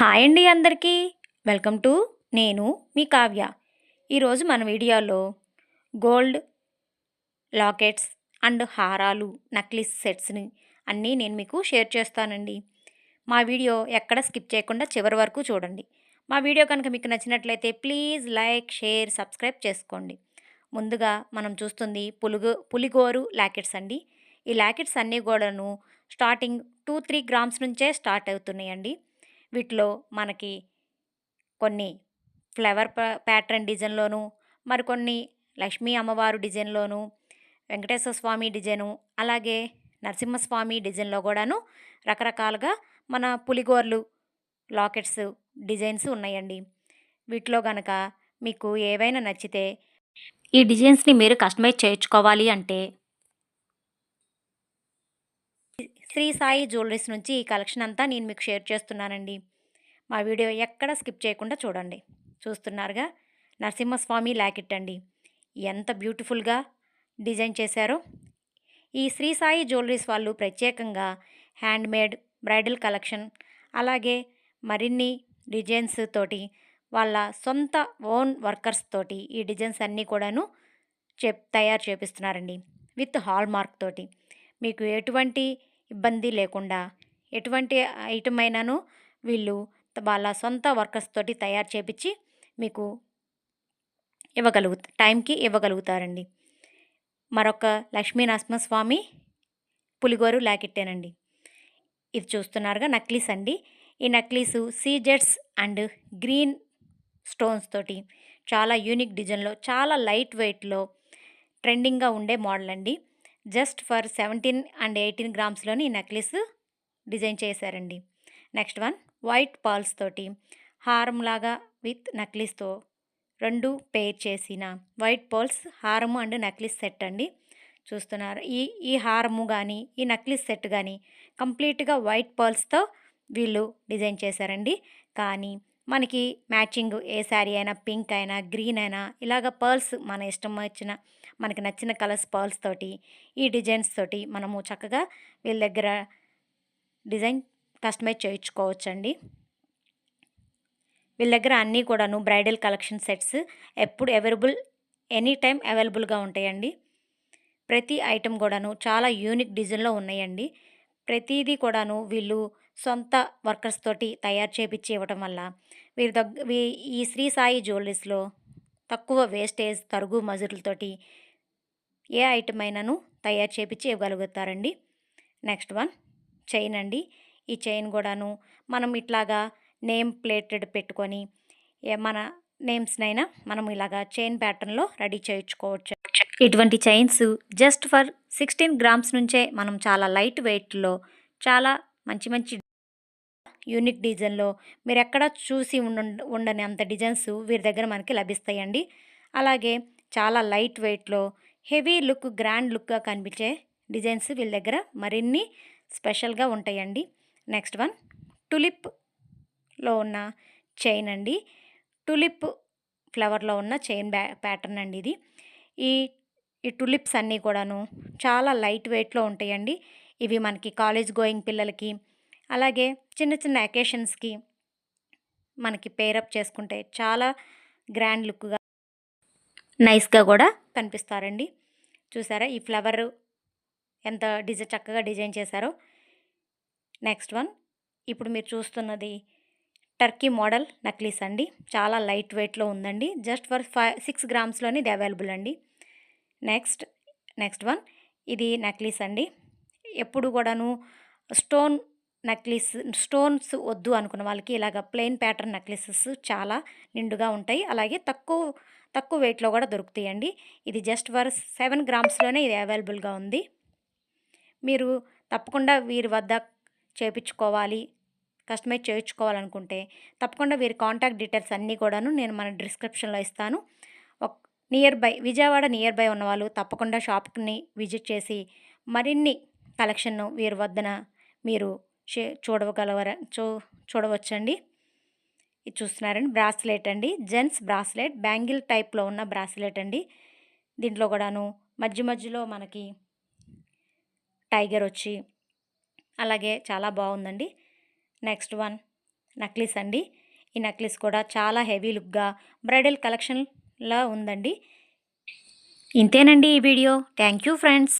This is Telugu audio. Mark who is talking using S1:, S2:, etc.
S1: హాయ్ అండి అందరికీ. వెల్కమ్ టు నేను మీ కావ్య. ఈరోజు మన వీడియోలో గోల్డ్ లాకెట్స్ అండ్ హారాలు నక్లీస్ సెట్స్ని అన్నీ నేను మీకు షేర్ చేస్తానండి. మా వీడియో ఎక్కడ స్కిప్ చేయకుండా చివరి వరకు చూడండి. మా వీడియో కనుక మీకు నచ్చినట్లయితే ప్లీజ్ లైక్ షేర్ సబ్స్క్రైబ్ చేసుకోండి. ముందుగా మనం చూస్తుంది పులుగు పులిగోరు లాకెట్స్ అండి. ఈ లాకెట్స్ అన్నీ కూడాను స్టార్టింగ్ టూ త్రీ గ్రామ్స్ నుంచే స్టార్ట్ అవుతున్నాయండి. వీటిలో మనకి కొన్ని ఫ్లవర్ ప్యాటర్న్ డిజైన్లోను మరికొన్ని లక్ష్మీ అమ్మవారు డిజైన్లోను వెంకటేశ్వర స్వామి డిజైను అలాగే నరసింహస్వామి డిజైన్లో కూడాను రకరకాలుగా మన పులిగోర్లు లాకెట్స్ డిజైన్స్ ఉన్నాయండి. వీటిలో గనక మీకు ఏవైనా నచ్చితే ఈ డిజైన్స్ని మీరు కస్టమైజ్ చేయించుకోవాలి అంటే శ్రీ సాయి జ్యువెలరీస్ నుంచి ఈ కలెక్షన్ అంతా నేను మీకు షేర్ చేస్తున్నానండి. మా వీడియో ఎక్కడ స్కిప్ చేయకుండా చూడండి. చూస్తున్నారుగా నరసింహస్వామి లాకెట్ అండి. ఎంత బ్యూటిఫుల్గా డిజైన్ చేశారో. ఈ శ్రీ సాయి జ్యువెలరీస్ వాళ్ళు ప్రత్యేకంగా హ్యాండ్మేడ్ బ్రైడల్ కలెక్షన్ అలాగే మరిన్ని డిజైన్స్ తోటి వాళ్ళ సొంత ఓన్ వర్కర్స్ తోటి ఈ డిజైన్స్ అన్నీ కూడాను చెప్ తయారు చేపిస్తున్నారండి. విత్ హాల్ మార్క్ తోటి. మీకు ఎటువంటి ఇబ్బంది లేకుండా ఎటువంటి ఐటమ్ అయినాను వీళ్ళు వాళ్ళ సొంత వర్కర్స్ తోటి తయారు చేపించి మీకు ఇవ్వగలుగు టైంకి ఇవ్వగలుగుతారండి. మరొక లక్ష్మీ నరసింహస్వామి పులిగోరు లాకెట్టేనండి. ఇది చూస్తున్నారుగా నక్లీస్ అండి. ఈ నక్లీసు సీజెట్స్ అండ్ గ్రీన్ స్టోన్స్ తోటి చాలా యూనిక్ డిజైన్లో చాలా లైట్ వెయిట్లో ట్రెండింగ్గా ఉండే మోడల్ అండి just for seventeen and eighteen గ్రామ్స్లోని ఈ నెక్లెస్ డిజైన్ చేశారండి. నెక్స్ట్ వన్ వైట్ పాల్స్ తోటి హారం లాగా విత్ నక్లీస్తో రెండు పేర్ చేసిన వైట్ పాల్స్ హారము అండ్ నెక్లెస్ సెట్ అండి. చూస్తున్నారు ఈ ఈ హారము కానీ ఈ నెక్లెస్ సెట్ కానీ కంప్లీట్గా వైట్ పాల్స్తో వీళ్ళు డిజైన్ చేశారండి. కానీ మనకి మ్యాచింగ్ ఏ శారీ అయినా పింక్ అయినా గ్రీన్ అయినా ఇలాగ పర్ల్స్ మన ఇష్టం వచ్చిన మనకి నచ్చిన కలర్స్ పర్ల్స్ తోటి ఈ డిజైన్స్ తోటి మనము చక్కగా వీళ్ళ దగ్గర డిజైన్ కస్టమైజ్ చేయించుకోవచ్చండి. వీళ్ళ దగ్గర అన్నీ కూడాను బ్రైడల్ కలెక్షన్ సెట్స్ ఎప్పుడు అవైలబుల్ ఎనీ టైం అవైలబుల్గా ఉంటాయండి. ప్రతి ఐటెం కూడాను చాలా యూనిక్ డిజైన్లో ఉన్నాయండి. ప్రతిదీ కూడాను వీళ్ళు సొంత వర్కర్స్ తోటి తయారు చేపించి ఇవ్వటం వల్ల వీరి దగ్గ ఈ శ్రీ సాయి జ్యువెలరీస్లో తక్కువ వేస్టేజ్ తరుగు మజురులతోటి ఏ ఐటమ్ అయినాను తయారు చేపించి ఇవ్వగలుగుతారండి. నెక్స్ట్ వన్ చైన్ అండి. ఈ చైన్ కూడాను మనం ఇట్లాగా నేమ్ ప్లేటెడ్ పెట్టుకొని ఏ మన నేమ్స్నైనా మనం ఇలాగా చైన్ ప్యాటర్న్లో రెడీ చేయించుకోవచ్చు. ఇటువంటి chains just for sixteen grams నుంచే మనం చాలా లైట్ వెయిట్లో చాలా మంచి మంచి యూనిక్ డిజైన్లో మీరు ఎక్కడ చూసి ఉండ ఉండని అంత డిజైన్స్ వీరి దగ్గర మనకి లభిస్తాయండి. అలాగే చాలా లైట్ వెయిట్లో హెవీ లుక్ గ్రాండ్ లుక్గా కనిపించే డిజైన్స్ వీళ్ళ దగ్గర మరిన్ని స్పెషల్గా ఉంటాయండి. నెక్స్ట్ వన్ టులిప్లో ఉన్న చైన్ అండి. టులిప్ ఫ్లవర్లో ఉన్న చైన్ బ్యా ప్యాటర్న్ అండి ఇది. ఈ ఈ టులిప్స్ అన్నీ కూడాను చాలా లైట్ వెయిట్లో ఉంటాయండి. ఇవి మనకి కాలేజ్ గోయింగ్ పిల్లలకి అలాగే చిన్న చిన్న అకేషన్స్కి మనకి పేరప్ చేసుకుంటే చాలా గ్రాండ్ లుక్గా నైస్గా కూడా కనిపిస్తారండి. చూసారా ఈ ఫ్లవర్ ఎంత డిజైన్ చక్కగా డిజైన్ చేశారో. నెక్స్ట్ వన్ ఇప్పుడు మీరు చూస్తున్నది టర్కీ మోడల్ నక్లీస్ అండి. చాలా లైట్ వెయిట్లో ఉందండి. జస్ట్ ఫర్ ఫైవ్ సిక్స్ గ్రామ్స్లోని ఇది అవైలబుల్ అండి. నెక్స్ట్ నెక్స్ట్ వన్ ఇది నక్లీస్ అండి. ఎప్పుడు కూడాను స్టోన్ నక్లీస్ స్టోన్స్ వద్దు అనుకున్న వాళ్ళకి ఇలాగ ప్లెయిన్ ప్యాటర్న్ నెక్లెసెస్ చాలా నిండుగా ఉంటాయి. అలాగే తక్కువ తక్కువ వెయిట్లో కూడా దొరుకుతాయండి. ఇది జస్ట్ ఫర్ సెవెన్ గ్రామ్స్లోనే ఇది అవైలబుల్గా ఉంది. మీరు తప్పకుండా వీరి వద్ద చేపించుకోవాలి కస్టమైజ్ చేయించుకోవాలనుకుంటే తప్పకుండా వీరి కాంటాక్ట్ డీటెయిల్స్ అన్నీ కూడాను నేను మన డిస్క్రిప్షన్లో ఇస్తాను. Nearby Vijayawada nearby ఉన్నవాళ్ళు తప్పకుండా షాప్ని విజిట్ చేసి మరిన్ని కలెక్షన్ను వీరి వద్దన మీరు చూడగలవరా చూ చూడవచ్చండి. ఇది చూస్తున్నారండి. బ్రాస్లెట్ అండి. Gents bracelet. బ్యాంగిల్ టైప్లో ఉన్న బ్రాస్లెట్ అండి. దీంట్లో కూడాను మధ్య మధ్యలో మనకి టైగర్ వచ్చి అలాగే చాలా బాగుందండి. నెక్స్ట్ వన్ నక్లీస్ అండి. ఈ నక్లీస్ కూడా చాలా హెవీ లుక్గా బ్రైడల్ కలెక్షన్లా ఉందండి. ఇంతేనండి ఈ వీడియో. Thank you friends.